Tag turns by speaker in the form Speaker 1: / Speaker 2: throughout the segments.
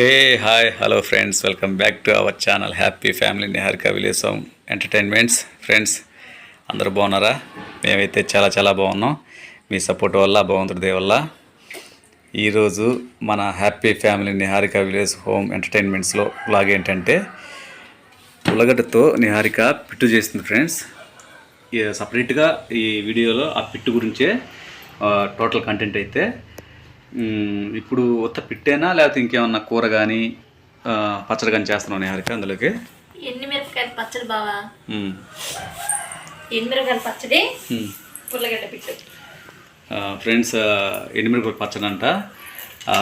Speaker 1: Hey hi hello friends welcome back to our channel happy family Niharika village home entertainments friends అందరూ బాగున్నారా? మేమైతే చాలా చాలా బాగున్నాం. మీ సపోర్ట్ వల్ల భగవంతుడి వల్ల. ఈరోజు మన happy family Niharika village home ఎంటర్టైన్మెంట్స్లో blog ఏంటంటే ఉల్లగడ్డతో నిహారిక పిట్టు చేసింది ఫ్రెండ్స్ ఈ సపరేట్గా ఈ వీడియోలో ఆ పిట్టు గురించే టోటల్ కంటెంట్ అయితే ఇప్పుడు ఉత్త పిట్టేనా లేకపోతే ఇంకేమన్నా కూర కానీ పచ్చడి కానీ చేస్తున్నావు నిహారిక అందులోకి?
Speaker 2: ఎన్ని మిరపకాయల పచ్చడి బావా. ఎన్ని మిరపకాయల పచ్చడి
Speaker 1: మ్.
Speaker 2: ఉల్లగడ్డ పిట్టు.
Speaker 1: ఫ్రెండ్స్ ఎండుమిరపకాయల పచ్చడి అంట.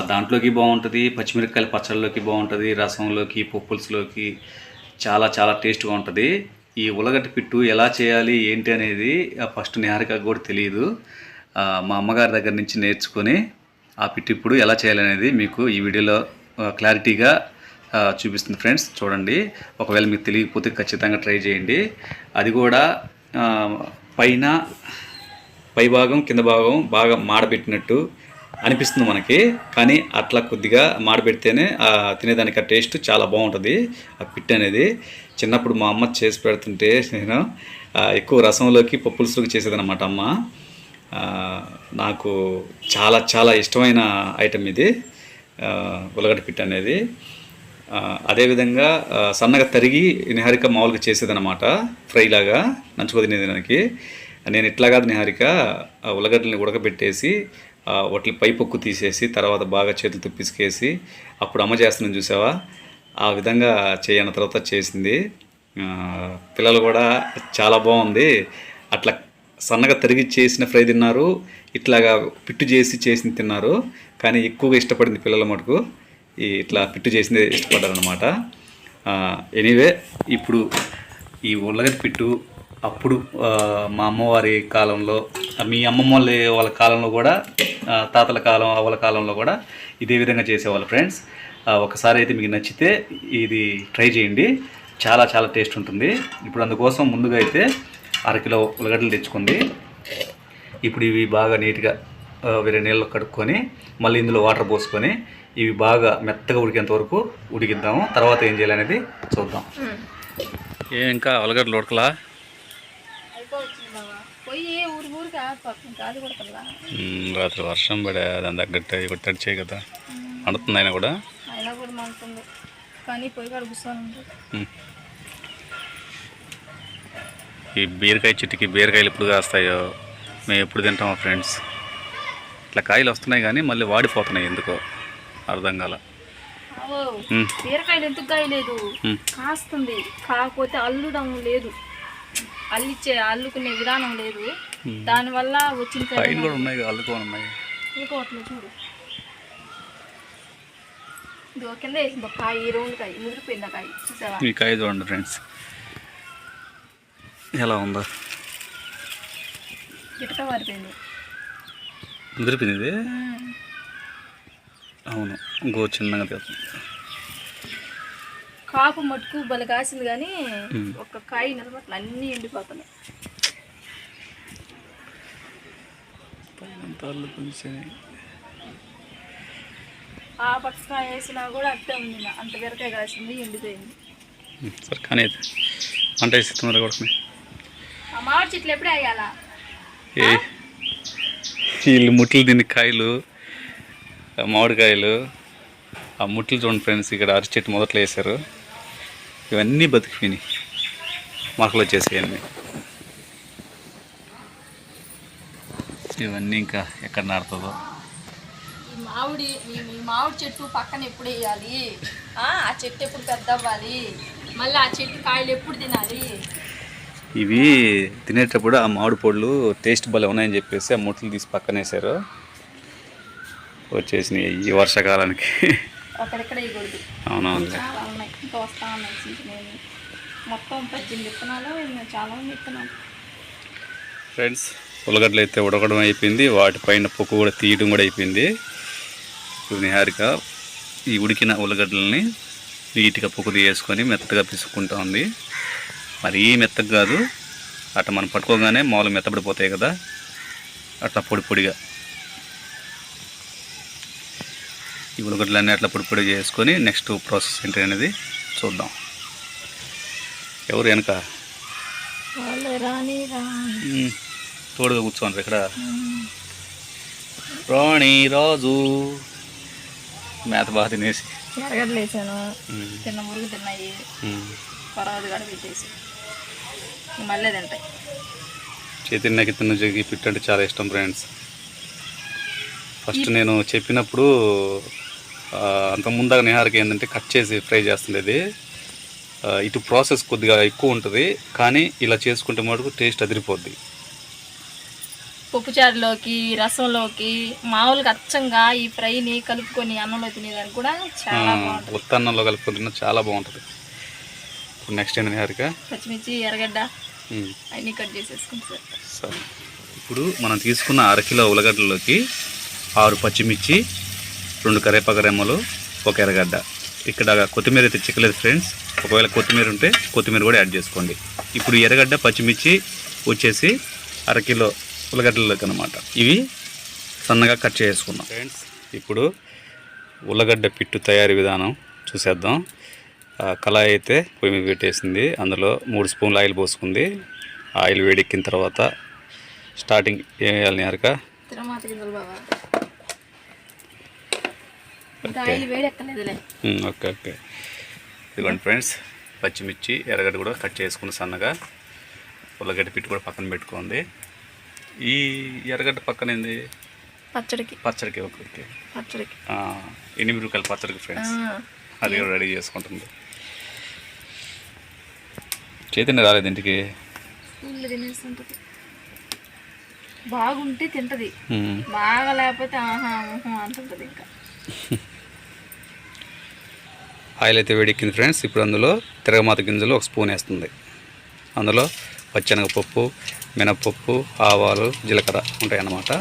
Speaker 1: దాంట్లోకి బాగుంటుంది పచ్చిమిరపకాయల పచ్చడిలోకి బాగుంటుంది రసంలోకి పప్పుల్స్లోకి చాలా చాలా టేస్ట్గా ఉంటుంది. ఈ ఉల్లగడ్డ పిట్టు ఎలా చేయాలి ఏంటి అనేది ఫస్ట్ నిహారిక కూడా తెలియదు. మా అమ్మగారి దగ్గర నుంచి నేర్చుకొని ఆ పిట్ ఇప్పుడు ఎలా చేయాలనేది మీకు ఈ వీడియోలో క్లారిటీగా చూపిస్తుంది ఫ్రెండ్స్. చూడండి. ఒకవేళ మీకు తెలియకపోతే ఖచ్చితంగా ట్రై చేయండి. అది కూడా పైన పై భాగం కింద భాగం బాగా మాడబెట్టినట్టు అనిపిస్తుంది మనకి. కానీ అట్లా కొద్దిగా మాడబెడితేనే తినేదానికి ఆ టేస్ట్ చాలా బాగుంటుంది ఆ పిట్ అనేది. చిన్నప్పుడు మా అమ్మ చేసి పెడుతుంటే నేను ఎక్కువ రసంలోకి పప్పులుసులోకి చేసేదనమాట అమ్మ. నాకు చాలా చాలా ఇష్టమైన ఐటెం ఇది. ఉలగడ ఉల్లగడ్డ పిట్ అనేది. అదేవిధంగా సన్నగా తరిగి నిహారిక మామూలుగా చేసేదనమాట ఫ్రైలాగా నంచుకొదినేది దానికి నేను ఇట్లా కాదు నిహారిక ఉలగడ్డల్ని ఉడకబెట్టేసి వాటిని వాటి పై పొక్కు తీసేసి తర్వాత బాగా చేతులతో పిసికేసి అప్పుడు అమ్మ చేస్తున్నాను చూసావా? ఆ విధంగా చేయన తర్వాత చేసింది. పిల్లలు కూడా చాలా బాగుంది. అట్లా సన్నగా తరిగి చేసిన ఫ్రై తిన్నారు. ఇట్లాగా పిట్టు చేసి చేసింది తిన్నారు. కానీ ఎక్కువగా ఇష్టపడింది పిల్లల మటుకు. ఈ ఇట్లా పిట్టు చేసిందే ఇష్టపడ్డారనమాట ఎనీవే ఇప్పుడు ఈ ఉల్లగడ్డ పిట్టు అప్పుడు మా అమ్మవారి కాలంలో మీ అమ్మమ్మ వాళ్ళ వాళ్ళ కాలంలో కూడా తాతల కాలం అవ్వల కాలంలో కూడా ఇదే విధంగా చేసేవాళ్ళు ఫ్రెండ్స్. ఒకసారి అయితే మీకు నచ్చితే ఇది ట్రై చేయండి. చాలా చాలా టేస్ట్ ఉంటుంది. ఇప్పుడు అందుకోసం ముందుగా అయితే అరకిలో ఉల్లగడ్డలు తెచ్చుకుంది. ఇప్పుడు ఇవి బాగా నీట్గా వేరే నీళ్ళు కడుక్కొని మళ్ళీ ఇందులో వాటర్ పోసుకొని ఇవి బాగా మెత్తగా ఉడికేంత వరకు ఉడికిద్దాము. తర్వాత ఏం చేయాలనేది చూద్దాం. ఏ ఇంకా ఉల్లగడ్డలు ఉడకలా? రాత్రి వర్షం పడే దాని తగ్గట్టు ఇప్పుడు తడిచే కదా. అంటుతుంది అయినా కూడా?
Speaker 2: అయినా కూడా మంటుంది కానీ పోయి కాడ
Speaker 1: ఈ బీరకాయ చెట్టుకి బీరకాయలు ఎప్పుడు కాస్తాయో మేము ఎప్పుడు తింటామో ఫ్రెండ్స్. ఇట్లా కాయలు వస్తున్నాయి కానీ మళ్ళీ వాడిపోతున్నాయి ఎందుకో అర్థం కాల.
Speaker 2: బీరకాయలు ఎందుకు కాయలేదు. కాస్తుంది. కాకపోతే అల్లుడం లేదు. అల్లిచ్చే అల్లుకునే విధానం లేదు. దానివల్ల వచ్చిన
Speaker 1: కాయలు కూడా ఉన్నాయి. అల్లుకొని ఉన్నాయి.
Speaker 2: ఇంకోట్లు చూడు. కింద వేసింది కాయ రౌండ్ కాయ ముదిరిపోయింది కాయ. చూసావా?
Speaker 1: ఈ కాయ చూడండి ఫ్రెండ్స్. ఎలా ఉందో? ముదిరిపోయింది? ఇది. అవును. ఇంకో చిన్నగా తీస్తుంది
Speaker 2: కాపు మట్టుకు బలి కాసింది కానీ. ఒక కాయ నిలబట్ల అన్నీ ఎండిపోతున్నాయి.
Speaker 1: అల్లుకొని
Speaker 2: ఆ పక్క కాయ వేసినా కూడా అట్టే ఉంది. అంత బీరకాయ కాసింది ఎండిపోయింది.
Speaker 1: సరే కానీ అయితే. వంట వేసి తొందరగా
Speaker 2: మామిడి చెట్లు ఎప్పుడే వేయాలా
Speaker 1: ఏ వీళ్ళు ముట్లు తిని కాయలు మామిడికాయలు ఆ ముట్లు చూడండి ఫ్రెండ్స్ ఇక్కడ అరటి చెట్టు మొదట్లో వేశారు. ఇవన్నీ బతికిపోయినాయి. మొక్కలు వచ్చేసాయి అన్నీ. ఇవన్నీ ఇంకా ఎక్కడ నాడుతుందో
Speaker 2: ఈ మామిడి మామిడి చెట్టు పక్కన ఎప్పుడు వేయాలి? ఆ చెట్టు ఎప్పుడు పెద్ద అవ్వాలి మళ్ళీ ఆ చెట్టు కాయలు ఎప్పుడు తినాలి?
Speaker 1: ఇవి తినేటప్పుడు ఆ మామిడి పొడులు టేస్ట్ భలే ఉన్నాయని చెప్పేసి ఆ ముట్లు తీసి పక్కన వేశారు వచ్చేసినాయి ఈ వర్షాకాలానికి.
Speaker 2: విత్తనాలు
Speaker 1: ఫ్రెండ్స్ ఉల్లగడ్డలు అయితే ఉడకడం అయిపోయింది. వాటిపైన పొక్కు కూడా తీయడం కూడా అయిపోయింది. ఇప్పుడు నిహారిక ఈ ఉడికిన ఉల్లగడ్డలని నీట్గా పొక్కు తీయేసుకొని మెత్తగా పిసుక్కుంటా ఉంది. మరీ మెత్తగా కాదు. అట్లా మనం పట్టుకోగానే మామూలు మెత్తబడిపోతాయి కదా. అట్లా పొడి పొడిగా. ఈ ఉల్లగడ్డలన్నీ అట్లా పొడి పొడి చేసుకొని నెక్స్ట్ ప్రాసెస్ ఏంటి అనేది చూద్దాం. ఎవరు వెనక? తోడుగా కూర్చోండి ఇక్కడ. రాణి రాజు. మేత బాగా తినేసి.
Speaker 2: తిన్న మురుగు తిన్నాయి. పర్వాలేదు కూడా పెట్టేసి. మళ్ళీ తింటాయి.
Speaker 1: చైతన్యకి తిన్న జగ్గి పిట్టు అంటే చాలా ఇష్టం ఫ్రెండ్స్. ఫస్ట్ నేను చెప్పినప్పుడు అంత ముందాక నిహారకి ఏంటంటే కట్ చేసి ఫ్రై చేస్తుండేది. ఇటు ప్రాసెస్ కొద్దిగా ఎక్కువ ఉంటుంది కానీ ఇలా చేసుకుంటే మటుకు టేస్ట్ అదిరిపోద్ది.
Speaker 2: పప్పుచారులోకి రసంలోకి మామూలుగా అచ్చంగా ఈ ఫ్రైని కలుపుకొని అన్నంలో తినేదానికి కూడా చాలా బాగుంటుంది.
Speaker 1: ఉత్తన్నంలో కలుపుకొని తిన్నా చాలా బాగుంటుంది. ఇప్పుడు నెక్స్ట్ ఏంటి నిహారిక
Speaker 2: పచ్చిమిర్చి ఎర్రగడ్డ. అన్నీ కట్ చేసేసుకుంటారు
Speaker 1: సరే. ఇప్పుడు మనం తీసుకున్న అరకిలో ఉల్లగడ్డలోకి ఆరు పచ్చిమిర్చి రెండు కరివేపాకు రెమ్మలు ఒక ఎర్రగడ్డ. ఇక్కడ కొత్తిమీర అయితే చిక్కలేదు ఫ్రెండ్స్ ఒకవేళ కొత్తిమీర ఉంటే కొత్తిమీర కూడా యాడ్ చేసుకోండి. ఇప్పుడు ఎర్రగడ్డ పచ్చిమిర్చి వచ్చేసి అరకిలో ఉల్లగడ్డలోకి అనమాట ఇవి సన్నగా కట్ చేసుకున్నాం ఫ్రెండ్స్ ఇప్పుడు ఉల్లగడ్డ పిట్టు తయారీ విధానం చూసేద్దాం. కళాయి అయితే పొయ్యి మీద పెట్టేసింది. అందులో మూడు స్పూన్లు ఆయిల్ పోసుకుంది. ఆయిల్ వేడెక్కిన తర్వాత స్టార్టింగ్ ఏం వేయాలి ఉమ్, ఓకే. ఓకే ఇదిగోండి ఫ్రెండ్స్ పచ్చిమిర్చి ఎర్రగడ్డ కూడా కట్ చేసుకుని సన్నగా ఉల్లగడ్డ పిట్టు కూడా పక్కన పెట్టుకుంది ఈ ఎర్రగడ్డ పక్కన ఏంది?
Speaker 2: పచ్చడికి.
Speaker 1: పచ్చడికి ఓకే
Speaker 2: పచ్చడికి.
Speaker 1: ఎనిమిది రూపాయల పచ్చడికి ఫ్రెండ్స్. అది కూడా రెడీ చేసుకుంటుంది. చైతన్య రాలేదు ఇంటికి.
Speaker 2: స్కూల్లో తినేస్తుంటుంది బాగుంటే తింటది. బాగా లేకపోతే ఆహా ఊహు అంటుంటది ఇంకా.
Speaker 1: ఆయిల్ అయితే వేడెక్కింది ఫ్రెండ్స్. ఇప్పుడు అందులో తిరగమాత గింజలు ఒక స్పూన్ వేస్తుంది. అందులో పచ్చెనగపప్పు మినపప్పు ఆవాలు జీలకర్ర ఉంటాయి అన్నమాట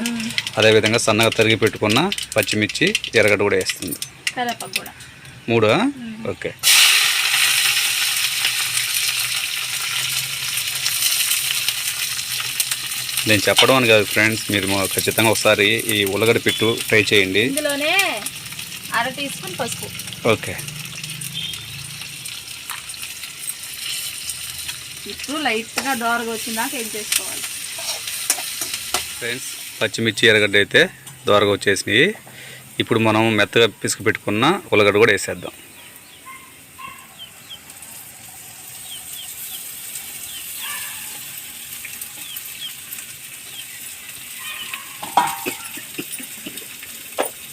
Speaker 1: అదేవిధంగా సన్నగా తరిగి పెట్టుకున్న పచ్చిమిర్చి ఎర్రగడ్డ కూడా వేస్తుంది. మూడు? ఓకే. నేను చెప్పడం అని కాదు ఫ్రెండ్స్ మీరు ఖచ్చితంగా ఒకసారి ఈ ఉల్లగడ్డ పెట్టు ట్రై చేయండి.
Speaker 2: ఇందులోనే అర టీ స్పూన్ పసుపు.
Speaker 1: ఓకే.
Speaker 2: ఇప్పుడు లైట్గా దోరగా వచ్చిందాక ఏం చేసుకోవాలి?
Speaker 1: ఫ్రెండ్స్ పచ్చిమిర్చి ఎర్రగడ్డ అయితే దోరగా వచ్చేసినాయి. ఇప్పుడు మనం మెత్తగా పిసుకు పెట్టుకున్న ఉల్లగడ్డ కూడా వేసేద్దాం.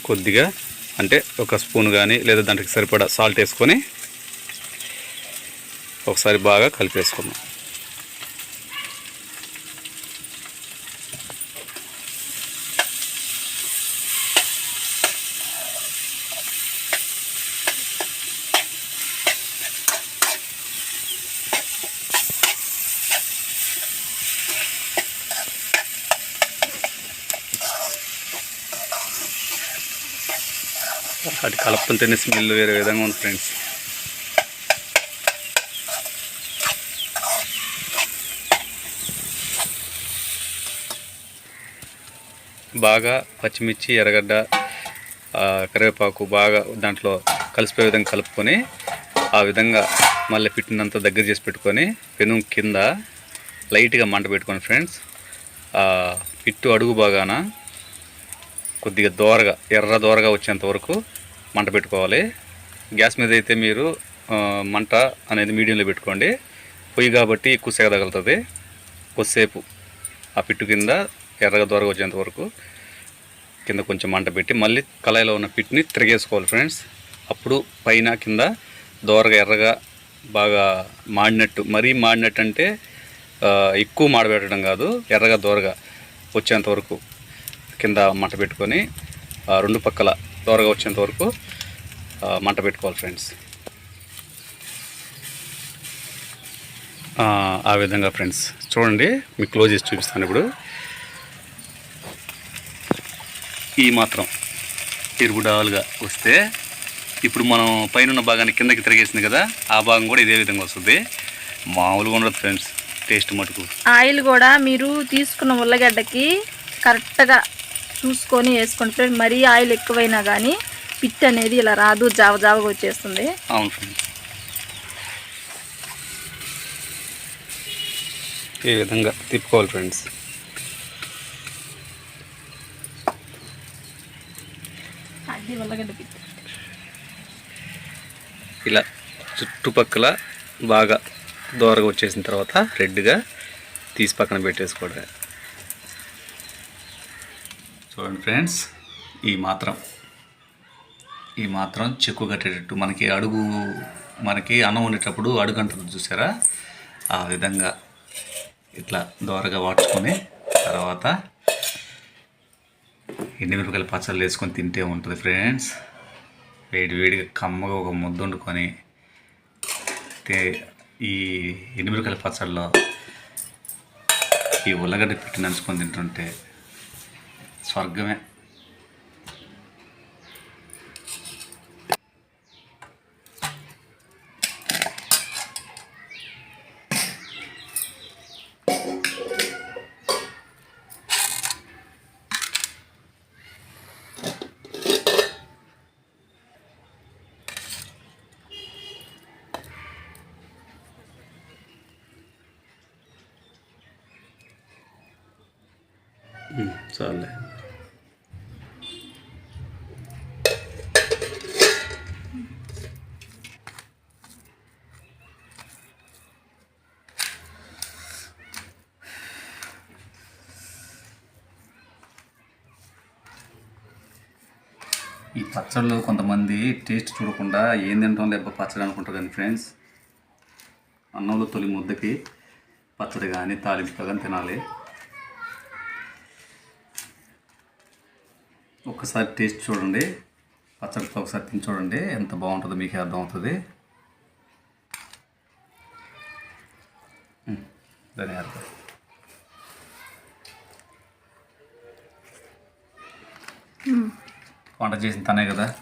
Speaker 1: కొద్దిగా అంటే ఒక స్పూన్ కానీ లేదా దానికి సరిపడా సాల్ట్ వేసుకొని ఒకసారి బాగా కలిపేసుకుందాం. కలపం తినే స్మెల్ వేరే విధంగా ఉంది ఫ్రెండ్స్. బాగా పచ్చిమిర్చి ఎర్రగడ్డ కరివేపాకు బాగా దాంట్లో కలిసిపోయే విధంగా కలుపుకొని ఆ విధంగా మళ్ళీ పిట్టినంత దగ్గర చేసి పెట్టుకొని పెను కింద లైట్గా మంట పెట్టుకొని ఫ్రెండ్స్ పిట్టు అడుగు బాగాన కొద్దిగా దోరగా ఎర్ర దోరగా వచ్చేంత వరకు మంట పెట్టుకోవాలి. గ్యాస్ మీద అయితే మీరు మంట అనేది మీడియంలో పెట్టుకోండి. పొయ్యి కాబట్టి ఎక్కువ సేగ తగులుతుంది. కొద్దిసేపు ఆ పిట్టు కింద ఎర్రగా దోరగా వచ్చేంత వరకు కింద కొంచెం మంట పెట్టి మళ్ళీ కళాయిలో ఉన్న పిట్ని తిరిగేసుకోవాలి ఫ్రెండ్స్. అప్పుడు పైన కింద దోరగా ఎర్రగా బాగా మాడినట్టు మరీ మాడినట్టు అంటే ఎక్కువ మాడబెట్టడం కాదు ఎర్రగా దోరగా వచ్చేంత వరకు కింద మంట పెట్టుకొని రెండు పక్కల దోరగా వచ్చేంత వరకు మంట పెట్టుకోవాలి ఫ్రెండ్స్. ఆ, విధంగా ఫ్రెండ్స్. చూడండి మీకు క్లోజ్ చేసి చూపిస్తాను ఇప్పుడు. ఈ మాత్రం ఇరుగుడాలుగా వస్తే ఇప్పుడు మనం పైన ఉన్న భాగాన్ని కిందకి తిరిగేసింది కదా ఆ భాగం కూడా ఇదే విధంగా వస్తుంది. మామూలుగా ఉండదు ఫ్రెండ్స్ టేస్ట్ మటుకు.
Speaker 2: ఆయిల్ కూడా మీరు తీసుకున్న ఉల్లగడ్డకి కరెక్ట్గా చూసుకొని వేసుకోండి ఫ్రెండ్ మరీ ఆయిల్ ఎక్కువైనా కానీ పిట్ అనేది ఇలా రాదు జావ జావగా వచ్చేస్తుంది.
Speaker 1: అవును ఈ విధంగా తిప్పుకోవాలి ఫ్రెండ్స్. ఇలా చుట్టుపక్కల బాగా దోరగా వచ్చేసిన తర్వాత రెడ్గా తీసి పక్కన పెట్టేసుకోవడమే. చూడండి ఫ్రెండ్స్ ఈ మాత్రం. ఈ మాత్రం చెక్కు కట్టేటట్టు. మనకి అడుగు మనకి అన్నం ఉండేటప్పుడు అడుగు అంటుంది చూసారా? ఆ విధంగా ఇట్లా దోరగా వాడ్చుకొని తర్వాత ఎండుమిరపకాయల పచ్చళ్ళు వేసుకొని తింటే ఉంటుంది ఫ్రెండ్స్. వేడి వేడిగా కమ్మగా ఒక ముద్ద వండుకొని తే ఈ ఎండుమిరపకాయల పచ్చళ్ళలో ఈ ఉల్లగడ్డ పెట్టి నంచుకొని తింటుంటే స్వర్గమే చాలే ఈ పచ్చళ్ళు కొంతమంది టేస్ట్ చూడకుండా ఏం తింటాం లేక పచ్చడి అనుకుంటారు కానీ ఫ్రెండ్స్ అన్నంలో తొలి ముద్దకి పచ్చడి కానీ తాలింపు కానీ తినాలి. ఒకసారి టేస్ట్ చూడండి. పచ్చడితో ఒకసారి తిని చూడండి. ఎంత బాగుంటుందో మీకు అర్థమవుతుంది. మ్మ్. ధన్యవాదాలు వంట చేసిన తనే కదా?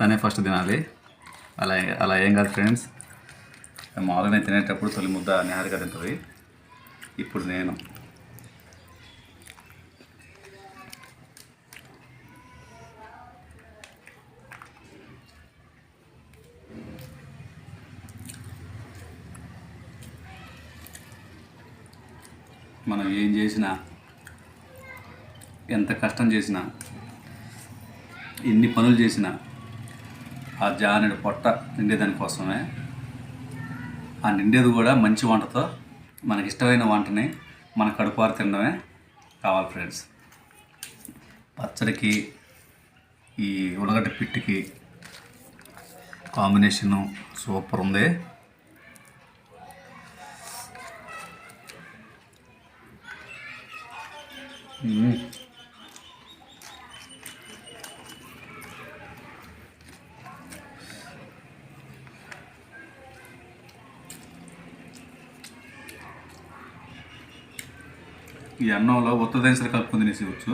Speaker 1: తనే ఫస్ట్ తినాలి. అలా అలా ఏం కాదు ఫ్రెండ్స్. మామూలుగా నేను తినేటప్పుడు తొలి ముద్ద నిహారిగా తింటుంది. ఇప్పుడు నేను. మనం ఏం చేసినా ఎంత కష్టం చేసినా ఎన్ని పనులు చేసినా ఆ జానెడు పొట్ట నిండేదాని కోసమే. ఆ నిండేది కూడా మంచి వంటతో మనకి ఇష్టమైన వంటని మన కడుపారు తినడమే కావాలి ఫ్రెండ్స్. పచ్చడికి ఈ ఉల్లగడ్డ పిట్టికి కాంబినేషను సూపర్ ఉంది. మ్మ్. ఈ అన్నంలో ఉత్త దినుసులు కలుపుకొని తినేసేయచ్చు.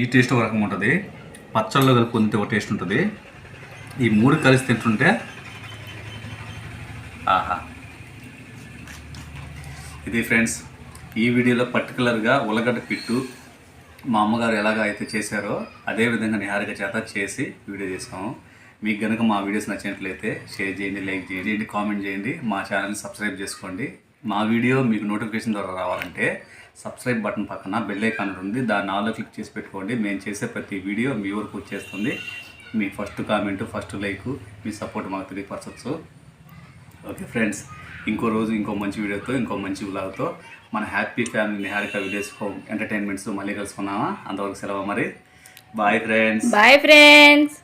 Speaker 1: ఈ టేస్ట్ ఒక రకం ఉంటుంది. పచ్చళ్ళలో కలుపుకొని తింటే ఒక టేస్ట్ ఉంటుంది. ఈ మూడు కలిసి తింటుంటే ఆహా. ఇది ఫ్రెండ్స్ ఈ వీడియోలో పర్టికులర్గా ఉల్లగడ్డ పిట్టు మా అమ్మగారు ఎలాగ అయితే చేశారో అదే విధంగా నిహారిక చేత చేసి వీడియో చేసాము మీకు కనుక మా వీడియోస్ నచ్చినట్లయితే షేర్ చేయండి లైక్ చేయండి కామెంట్ చేయండి. మా ఛానల్ని సబ్స్క్రైబ్ చేసుకోండి. మా వీడియో మీకు నోటిఫికేషన్ ద్వారా రావాలంటే సబ్స్క్రైబ్ బటన్ పక్కన బెల్ ఐకాన్ ఉంది దాన్ని ఆలో క్లిక్ చేసి పెట్టుకోండి. మేము చేసే ప్రతి వీడియో మీ వరకు వచ్చేస్తుంది. మీ ఫస్ట్ కామెంట్ ఫస్ట్ లైక్ మీ సపోర్ట్ మాకు తెలియపరచచ్చు. ఓకే ఫ్రెండ్స్ ఇంకో రోజు ఇంకో మంచి వీడియోతో ఇంకో మంచి వ్లాగ్తో మన happy family Niharika village home entertainments మళ్ళీ కలుసుకున్నామా అంతవరకు సెలవు మరి. Bye friends
Speaker 2: bye friends